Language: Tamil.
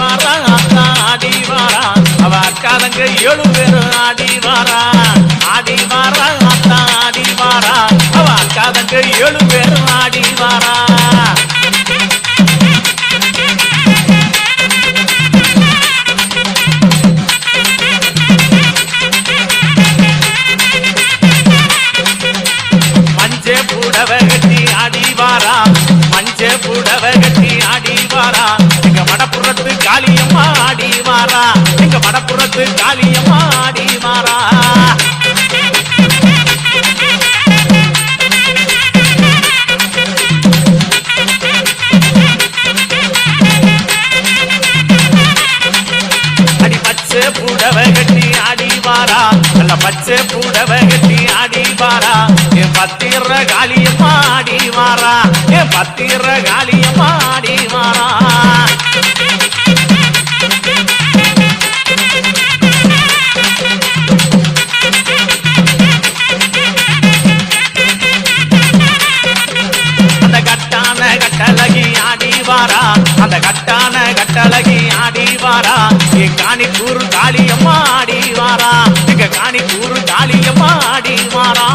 வாரா ஆடி வாரா அவ அக்காலங்க ஏழு பேரு ஆடி வாரா ஆடி வாரா அத்தா ஆடி வாரா அவ அக்காலங்க ஏழு பேரு ஆடி வாரா ஆடி வாரா எங்க வடப்புறத்து காளியம்மா மாறா. பச்சை புடவ கட்டி ஆடிவாரா நல்ல பச்சை புடவ கட்டி ஆடி என் பத்திர காளியம்மா ஆடிவாரா என் பத்திர காளியம்மா அந்த கட்டான கட்டழகி ஆடி வாரா என் காணிக்கூறு காளியம்மா ஆடி வாரா எங்க காணிக்கூறு காளியம்மா ஆடி வாரா